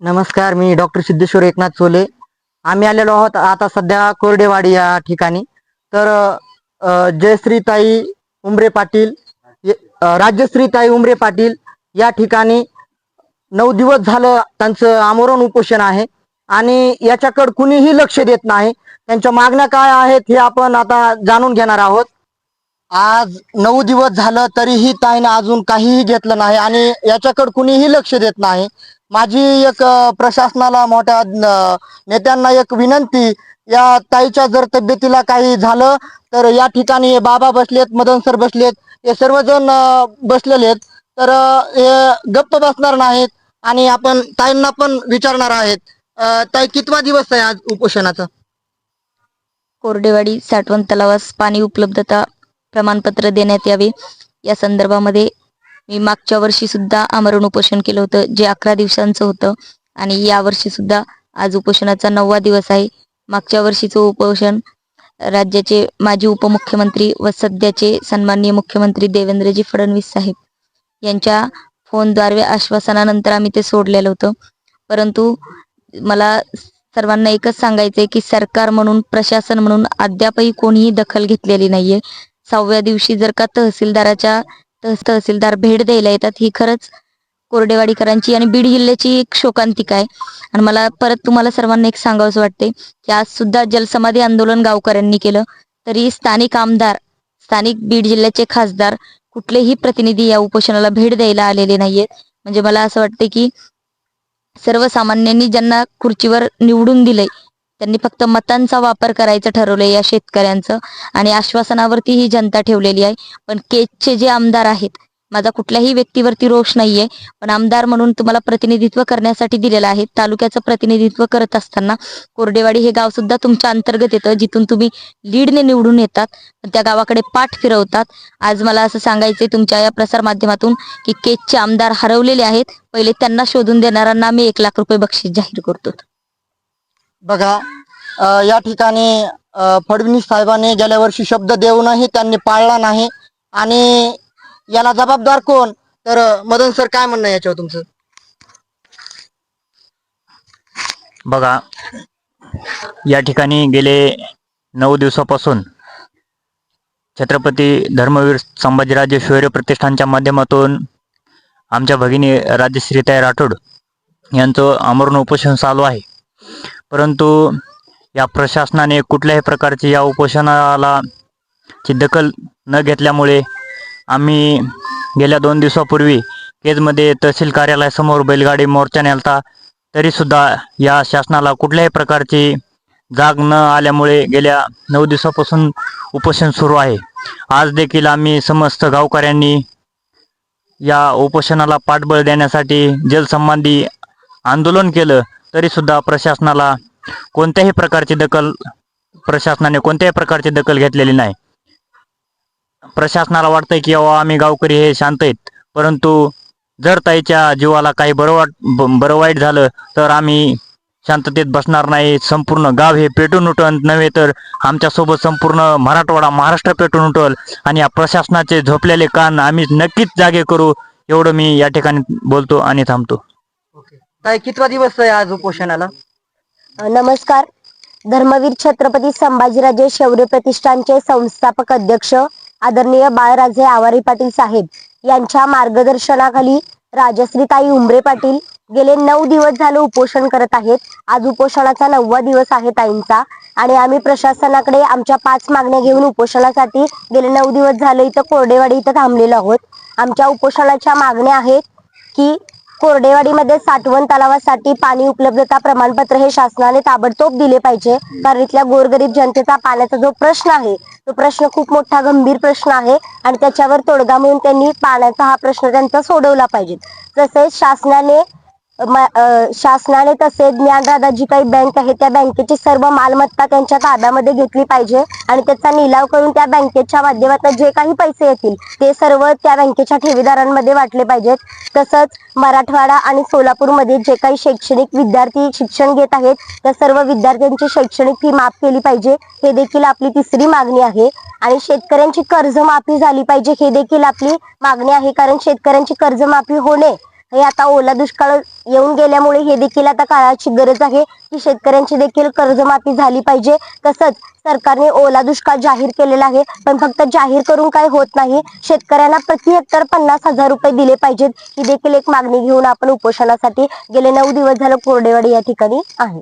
नमस्कार मी डॉक्टर सिद्धेश्वर एकनाथ चोले आम्ही आलेलो आहोत आता सध्या कोरडेवाडी या ठिकाणी. तर जयश्रीताई उमरे पाटील राज्यश्रीताई उमरे पाटील या ठिकाणी नऊ दिवस झालं त्यांचं आमरण उपोषण आहे. आणि याच्याकडे कुणीही लक्ष देत नाही. त्यांच्या मागण्या काय आहेत हे आपण आता जाणून घेणार आहोत. आज नऊ दिवस झालं तरीही ताईनं अजून काहीही घेतलं नाही आणि याच्याकडे कुणीही लक्ष देत नाही. माझी एक प्रशासनाला मोठ्या नेत्यांना एक विनंती या ताईच्या जर तब्येतीला काही झालं तर या ठिकाणी बाबा बसलेत मदन सर बसलेत हे सर्वजण बसलेले आहेत. तर हे गप्प बसणार नाहीत आणि आपण ताईंना पण विचारणार आहेत. ताई कितवा दिवस आहे आज उपोषणाचा? कोरडेवाडी साठवण तलावास पाणी उपलब्धता प्रमाणपत्र देण्यात यावे. या संदर्भामध्ये मी मागच्या वर्षी सुद्धा आमरण उपोषण केलं होतं जे अकरा दिवसांचं होतं. आणि या वर्षी सुद्धा आज उपोषणाचा नववा दिवस आहे. मागच्या वर्षीचं उपोषण राज्याचे माजी उपमुख्यमंत्री व सध्याचे सन्माननीय मुख्यमंत्री देवेंद्रजी फडणवीस साहेब यांच्या फोनद्वारे आश्वासनानंतर आम्ही ते सोडलेलं होतं. परंतु मला सर्वांना एकच सांगायचंय की सरकार म्हणून प्रशासन म्हणून अद्यापही कोणीही दखल घेतलेली नाहीये. सहाव्या दिवशी जर का तहसीलदाराच्या तहसीलदार भेट द्यायला येतात. ही खरंच कोरडेवाडीकरांची आणि बीड जिल्ह्याची एक शोकांतिका आहे. आणि मला परत तुम्हाला सर्वांना एक सांगावंसं वाटते की आज सुद्धा जलसमाधी आंदोलन गावकऱ्यांनी केलं. तरी स्थानिक आमदार स्थानिक बीड जिल्ह्याचे खासदार कुठलेही प्रतिनिधी या उपोषणाला भेट द्यायला आलेले नाहीयेत म्हणजे मला असं वाटते की सर्वसामान्यांनी ज्यांना खुर्चीवर निवडून दिलंय त्यांनी फक्त मतांचा वापर करायचं ठरवलंय या शेतकऱ्यांचं. आणि आश्वासनावरती ही जनता ठेवलेली आहे. पण केजचे जे आमदार आहेत माझा कुठल्याही व्यक्तीवरती रोष नाहीये. पण आमदार म्हणून तुम्हाला प्रतिनिधित्व करण्यासाठी दिलेलं आहे. तालुक्याचं प्रतिनिधित्व करत असताना कोरडेवाडी हे गाव सुद्धा तुमच्या अंतर्गत येतं. जिथून तुम्ही लीडने निवडून येतात पण त्या गावाकडे पाठ फिरवतात. आज मला असं सांगायचंय तुमच्या या प्रसार माध्यमातून की केजचे आमदार हरवलेले आहेत. पहिले त्यांना शोधून देणाऱ्यांना आम्ही एक लाख रुपये बक्षीस जाहीर करतो. बघा अ, या ठिकाणी अ, फडणवीस साहेबांनी गेल्या वर्षी शब्द देऊनही त्यांनी पाळला नाही. आणि याला जबाबदार कोण? तर अ, मदन सर काय म्हणणं आहे याच्यावर तुमचं? बघा या ठिकाणी गेले नऊ दिवसापासून छत्रपती धर्मवीर संभाजीराजे शौर्य प्रतिष्ठानच्या माध्यमातून आमच्या भगिनी राजश्रीताई राठोड यांचं आमरण उपोषण चालू आहे. परंतु या प्रशासनाने कुठल्याही प्रकारची या उपोषणाला ची दखल न घेतल्यामुळे आम्ही गेल्या दोन दिवसापूर्वी केजमध्ये तहसील कार्यालयासमोर बैलगाडी मोर्चा नेलता तरीसुद्धा या शासनाला कुठल्याही प्रकारची जाग न आल्यामुळे गेल्या नऊ दिवसापासून उपोषण सुरू आहे. आज देखील आम्ही समस्त गावकऱ्यांनी या उपोषणाला पाठबळ देण्यासाठी जलसंबंधी आंदोलन केलं. तरीसुद्धा प्रशासनाला कोणत्याही प्रकारची दखल प्रशासनाने कोणत्याही प्रकारची दखल घेतलेली नाही. प्रशासनाला वाटतंय की अहो आम्ही गावकरी हे शांत आहेत. परंतु जर ताईच्या जीवाला काही बरं वाट बरं वाईट झालं तर आम्ही शांततेत बसणार नाही. संपूर्ण गाव हे पेटून उठल नव्हे तर आमच्यासोबत संपूर्ण मराठवाडा महाराष्ट्र पेटून उठल आणि या प्रशासनाचे झोपलेले कान आम्ही नक्कीच जागे करू एवढं मी या ठिकाणी बोलतो आणि थांबतो. काय कितवा दिवस आहे आज उपोषणाला? नमस्कार. धर्मवीर छत्रपती संभाजीराजे शौर्य प्रतिष्ठानचे संस्थापक अध्यक्ष आदरणीय बाळराजे आवारी पाटील साहेब यांच्या मार्गदर्शनाखाली राजश्रीताई उमरे पाटील गेले नऊ दिवस झाले उपोषण करत आहेत. आज उपोषणाचा नववा दिवस आहे ताईंचा आणि आम्ही प्रशासनाकडे आमच्या पाच मागण्या घेऊन उपोषणासाठी गेले नऊ दिवस झाले इथं कोरडेवाडी इथं थांबलेलो आहोत. आमच्या उपोषणाच्या मागण्या आहेत की कोरडेवाडीमध्ये साठवण तलावासाठी पाणी उपलब्धता प्रमाणपत्र हे शासनाने ताबडतोब दिले पाहिजे. कारण इथल्या गोरगरीब जनतेचा पाण्याचा जो प्रश्न आहे तो प्रश्न खूप मोठा गंभीर प्रश्न आहे आणि त्याच्यावर तोडगा म्हणून त्यांनी पाण्याचा हा प्रश्न त्यांचा सोडवला पाहिजे. तसेच शासनाने शासनाने तसे ज्ञानदादा जी काही बँक आहे त्या बँकेची सर्व मालमत्ता त्यांच्या ताब्यामध्ये घेतली पाहिजे आणि त्याचा निलाव करून त्या बँकेच्या माध्यमातून जे काही पैसे येतील ते सर्व त्या बँकेच्या ठेवीदारांमध्ये वाटले पाहिजेत. तसंच मराठवाडा आणि सोलापूरमध्ये जे काही शैक्षणिक विद्यार्थी शिक्षण घेत आहेत त्या सर्व विद्यार्थ्यांची शैक्षणिक फी माफ केली पाहिजे हे देखील आपली तिसरी मागणी आहे. आणि शेतकऱ्यांची कर्जमाफी झाली पाहिजे हे देखील आपली मागणी आहे कारण शेतकऱ्यांची कर्जमाफी होणे हे आता ओला दुष्काळ येऊन गेल्यामुळे हे देखील आता काळाची गरज आहे. की शेतकऱ्यांची देखील कर्जमाफी झाली पाहिजे. तसंच सरकारने ओला दुष्काळ जाहीर केलेला आहे. पण फक्त जाहीर करून काही होत नाही. शेतकऱ्यांना प्रति हेक्टर पन्नास हजार रुपये दिले पाहिजेत. ही देखील एक मागणी घेऊन आपण उपोषणासाठी गेले नऊ दिवस झालं कोरडेवाडी या ठिकाणी आहे.